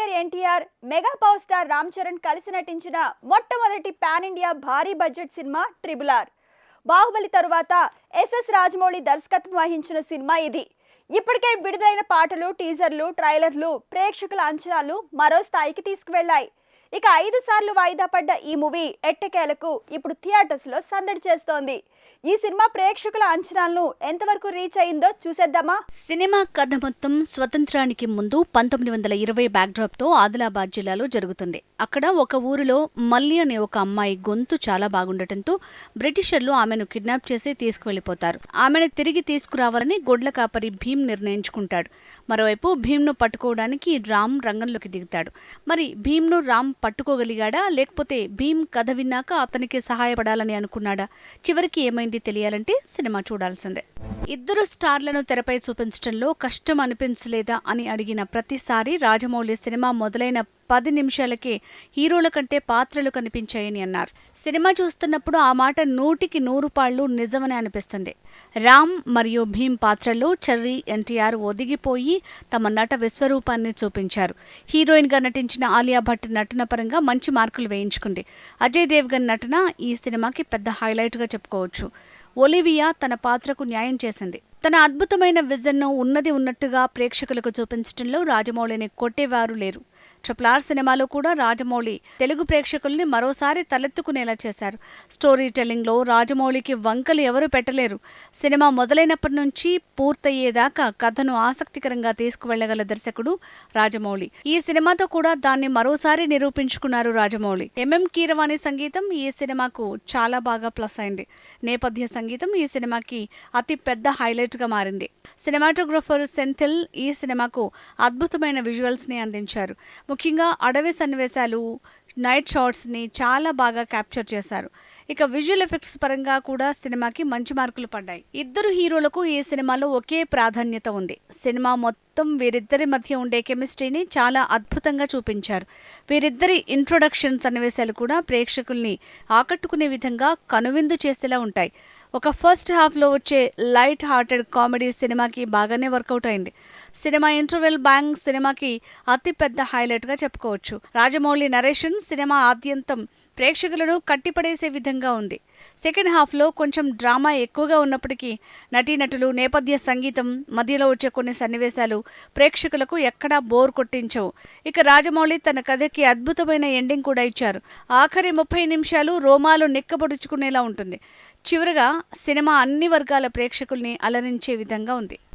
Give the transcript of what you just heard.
Tiger NTR mega power star Ram Charan కలిసి నటించిన మొట్టమొదటి పాన్ ఇండియా భారీ budget cinema triple R. Baahubali తరువాత ఎస్ఎస్ రాజమౌళి దర్శకత్వం వహించిన సినిమా ఇది. ఇప్పటికే విడుదలైన పాటలు టీజర్లు ట్రైలర్లు ప్రేక్షకుల అంచనాలు మరో స్థాయికి తీసుకువెళ్ళాయి ఇక ఐదు సార్లు వాయిదా పడ్డ ఈ మూవీ ఎట్టకేలకు ఇప్పుడు థియేటర్స్లో సందడి చేస్తోంది. ఈ సినిమా ప్రేక్షకుల అంచనాలను ఎంతవరకు రీచ్ అయిందో చూసేద్దామా? సినిమా కథ మొత్తం స్వతంత్రానికి ముందు పంతొమ్మిది వందల ఇరవై బ్యాక్డ్రాప్తో ఆదిలాబాద్ జిల్లాలో జరుగుతుంది. అక్కడ ఒక ఊరిలో మల్లి అనే ఒక అమ్మాయి గొంతు చాలా బాగుండటంతో బ్రిటిషర్లు ఆమెను కిడ్నాప్ చేసి తీసుకువెళ్ళిపోతారు ఆమెను తిరిగి తీసుకురావాలని గొడ్ల కాపరి భీమ్ నిర్ణయించుకుంటాడు. మరోవైపు భీమ్ను పట్టుకోవడానికి రామ్ రంగంలోకి దిగుతాడు. మరి భీమ్ను రామ్ పట్టుకోగలిగాడా? లేకపోతే భీమ్ కథ విన్నాక అతనికి సహాయపడాలని అనుకున్నాడా? చివరికి ఏమైంది తెలియాలంటే సినిమా చూడాల్సిందే. ఇద్దరు స్టార్లను తెరపై చూపించడంలో కష్టం అనిపించలేదా అని అడిగిన ప్రతిసారి రాజమౌళి సినిమా మొదలైన పది నిమిషాలకే హీరోల కంటే పాత్రలు కనిపించాయని అన్నారు. సినిమా చూస్తున్నప్పుడు ఆ మాట నూటికి నూరు పాళ్ళు నిజమని అనిపిస్తుంది. రామ్ మరియు భీమ్ పాత్రల్లో చర్రీ ఎన్టీఆర్ ఒదిగిపోయి తమ నట విశ్వరూపాన్ని చూపించారు. హీరోయిన్గా నటించిన ఆలియా భట్ నటన పరంగా మంచి మార్కులు వేయించుకుంది. అజయ్ దేవ్గన్ నటన ఈ సినిమాకి పెద్ద హైలైట్గా చెప్పుకోవచ్చు. ఒలివియా తన పాత్రకు న్యాయం చేసింది. తన అద్భుతమైన విజన్ను ఉన్నది ఉన్నట్టుగా ప్రేక్షకులకు చూపించడంలో రాజమౌళిని కొట్టేవారు లేరు. ట్రిపుల్ ఆర్ సినిమాలో కూడా రాజమౌళి తెలుగు ప్రేక్షకుల్ని మరోసారి తలెత్తుకునేలా చేశారు. స్టోరీ టెల్లింగ్లో రాజమౌళికి వంకలు ఎవరు పెట్టలేరు. సినిమా మొదలైనప్పటి నుంచి పూర్తయ్యేదాకా కథను ఆసక్తికరంగా తీసుకువెళ్ళగల దర్శకుడు రాజమౌళి. ఈ సినిమాతో కూడా దాన్ని మరోసారి నిరూపించుకున్నారు రాజమౌళి. ఎంఎం కీరవాణి సంగీతం ఈ సినిమాకు చాలా బాగా ప్లస్ అయింది. నేపథ్య సంగీతం ఈ సినిమాకి అతి పెద్ద హైలైట్గా మారింది. సినిమాటోగ్రఫర్ సెంథిల్ ఈ సినిమాకు అద్భుతమైన విజువల్స్ని అందించారు. ముఖ్యంగా అడవి సన్నివేశాలు నైట్ షాట్స్ని చాలా బాగా క్యాప్చర్ చేశారు. ఇక విజువల్ ఎఫెక్ట్స్ పరంగా కూడా సినిమాకి మంచి మార్కులు పడ్డాయి. ఇద్దరు హీరోలకు ఈ సినిమాలో ఒకే ప్రాధాన్యత ఉంది. సినిమా మొత్తం వీరిద్దరి మధ్య ఉండే కెమిస్ట్రీని చాలా అద్భుతంగా చూపించారు. వీరిద్దరి ఇంట్రొడక్షన్ సన్నివేశాలు కూడా ప్రేక్షకుల్ని ఆకట్టుకునే విధంగా కనువిందు చేసేలా ఉంటాయి. ఒక ఫస్ట్ హాఫ్లో వచ్చే లైట్ హార్టెడ్ కామెడీ సినిమాకి బాగానే వర్కౌట్ అయింది. సినిమా ఇంటర్వెల్ బ్యాంగ్ సినిమాకి అతిపెద్ద హైలైట్గా చెప్పుకోవచ్చు. రాజమౌళి నరేషన్ సినిమా ఆద్యంతం ప్రేక్షకులను కట్టిపడేసే విధంగా ఉంది. సెకండ్ హాఫ్లో కొంచెం డ్రామా ఎక్కువగా ఉన్నప్పటికీ నటీనటులు నేపథ్య సంగీతం మధ్యలో వచ్చే కొన్ని సన్నివేశాలు ప్రేక్షకులకు ఎక్కడా బోర్ కొట్టించవు. ఇక రాజమౌళి తన కథకి అద్భుతమైన ఎండింగ్ కూడా ఇచ్చారు. ఆఖరి ముప్పై నిమిషాలు రోమాలు నిక్కబొడుచుకునేలా ఉంటుంది. చివరగా సినిమా అన్ని వర్గాల ప్రేక్షకుల్ని అలరించే విధంగా ఉంది.